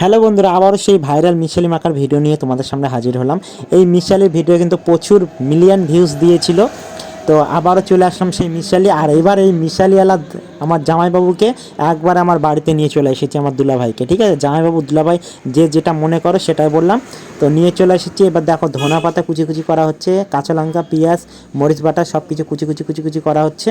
Hello বন্ধুরা, আবারও সেই ভাইরাল মিশালি মাখার ভিডিও নিয়ে তোমাদের সামনে হাজির হলাম। এই মিশালির ভিডিও কিন্তু প্রচুর মিলিয়ন ভিউজ দিয়েছিল। তো আবারও চলে আসলাম সেই মিশালি আর এবার এই মিশালিওয়ালা আমার জামাইবাবুকে একবার আমার বাড়িতে নিয়ে চলে এসেছি আমার দুলাভাইকে। ঠিক আছে? জামাইবাবু, দুলাভাই যে যেটা মনে করো সেটাই বললাম। তো নিয়ে চলে এসেছি। এবার দেখো ধনা পাতা কুচি কুচি করা হচ্ছে, কাঁচা লঙ্কা, পেঁয়াজ, মরিচ বাটা সব কিছু কুচি কুচি কুচি কুচি করা হচ্ছে।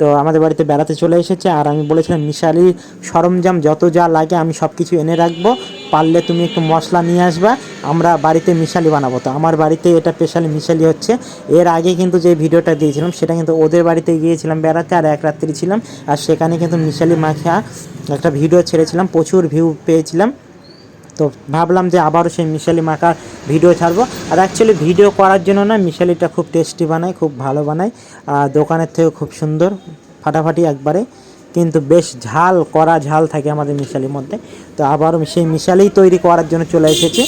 তো আমাদের বাড়িতে বেড়াতে চলে এসেছে। আর আমি বলেছিলাম মিশালি সরঞ্জাম যত যা লাগে আমি সব কিছু এনে রাখব। পারলে তুমি একটু মশলা নিয়ে আসবা, আমরা বাড়িতে মিশালি বানাবো। তো আমার বাড়িতে এটা স্পেশালি মিশালি হচ্ছে। এর আগে কিন্তু যে ভিডিওটা দিয়েছিলাম, সেটা কিন্তু ওদের বাড়িতে গিয়েছিলাম বেড়াতে, আর এক রাত্রি ছিলাম। আর সেখানে কিন্তু মিশালি মাখা একটা ভিডিও ছেড়েছিলাম, প্রচুর ভিউ পেয়েছিলাম। তো ভাবলাম যে আবারও সেই মিশালি মাখার ভিডিও ছাড়বো। আর অ্যাকচুয়ালি ভিডিও করার জন্য না মিশালিটা খুব টেস্টি বানায়, খুব ভালো বানায়। আর দোকানের থেকেও খুব সুন্দর, ফাটাফাটি একবারে। কিন্তু বেশ ঝাল করা ঝাল থাকে আমাদের মিশালির মধ্যে। তো আবারও সেই মিশালিই তৈরি করার জন্য চলে এসেছে।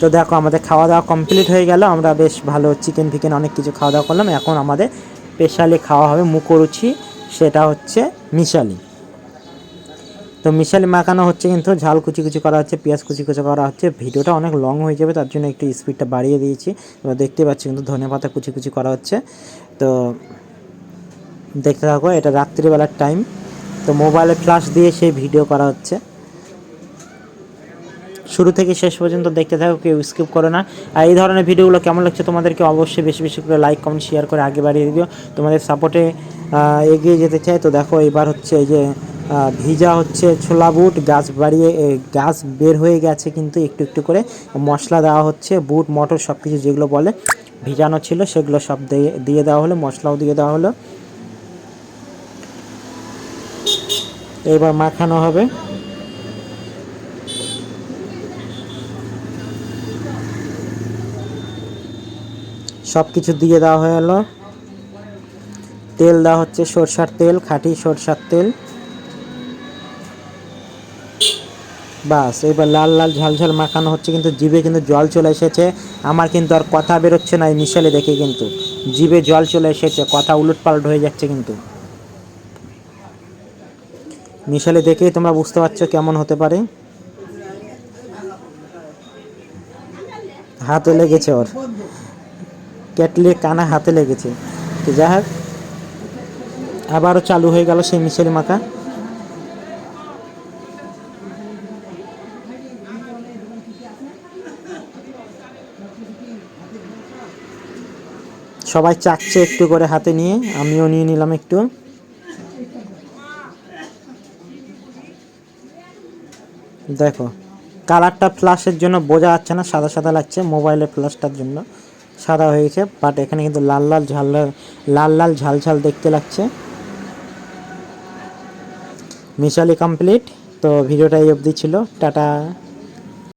তো দেখো আমাদের খাওয়া দাওয়া কমপ্লিট হয়ে গেল। আমরা বেশ ভালো চিকেন ফিকেন অনেক কিছু খাওয়া দাওয়া করলাম। এখন আমাদের স্পেশালি খাওয়া হবে মুখরুচি, সেটা হচ্ছে মিশালি। তো মিশালি মাখানো হচ্ছে কিন্তু, ঝাল কুচি কুচি করা হচ্ছে, পেঁয়াজ কুচি কুচি করা হচ্ছে। ভিডিওটা অনেক লং হয়ে যাবে, তার জন্য একটু স্পিডটা বাড়িয়ে দিয়েছি। এবার দেখতে পাচ্ছি কিন্তু ধনে পাতা কুচি কুচি করা হচ্ছে। তো দেখতে থাকো, এটা রাত্রিবেলার টাইম তো মোবাইলে ফ্ল্যাশ দিয়ে সেই ভিডিও করা হচ্ছে। শুরু থেকে শেষ পর্যন্ত দেখতে থাকো, কেউ স্কিপ করো না। আর এই ধরনের ভিডিওগুলো কেমন লাগছে তোমাদেরকে অবশ্যই বেশি বেশি করে লাইক কমেন্ট শেয়ার করে আগে বাড়িয়ে দিও। তোমাদের সাপোর্টে এগিয়ে যেতে চাই। তো দেখো, এবার হচ্ছে এই যে ভিজা হচ্ছে ছোলা বুট, গাছ বাড়িয়ে গাছ বের হয়ে গেছে কিন্তু একটু একটু করে মশলা দেওয়া হচ্ছে, বুট, মটর সব কিছু যেগুলো বলে ভিজানো ছিল সেগুলো সব দিয়ে দিয়ে দেওয়া হলো, মশলাও দিয়ে দেওয়া হলো। এবার মাখানো হবে। সব কিছু দিয়ে দেওয়া হয়ে গেলো তেল দেওয়া হচ্ছে সরষার তেল, খাঁটি সরষার তেল। বাস, এবার লাল লাল ঝাল ঝাল মাখানো হচ্ছে, কিন্তু জিভে কিন্তু জল চলে এসেছে। আমার কিন্তু আর কথা বেরোচ্ছে না এই মিশালে দেখে কিন্তু। জিভে জল চলে এসেছে, কথা উলট পালট হয়ে যাচ্ছে কিন্তু। মিশালে দেখেই তোমরা বুঝতে পারছ কেমন হতে পারে। হাতে লেগেছে ওর। কেটলির কানা হাতে লেগেছে। যাই হোক, আবারও চালু হয়ে গেল সেই মিশেলি মাখা। সবাই চাকছে একটু করে হাতে নিয়ে, আমিও নিয়ে নিলাম একটু। দেখো, কালারটা ফ্লাশের জন্য বোঝা যাচ্ছে না, সাদা সাদা লাগছে মোবাইলের ফ্ল্যাশটার জন্য সাদা হয়েছে বাট এখানে কিন্তু লাল লাল ঝাল, লাল লাল ঝাল ঝাল দেখতে লাগছে। মিশালি কমপ্লিট তো ভিডিওটা এই অবধি ছিল, টাটা।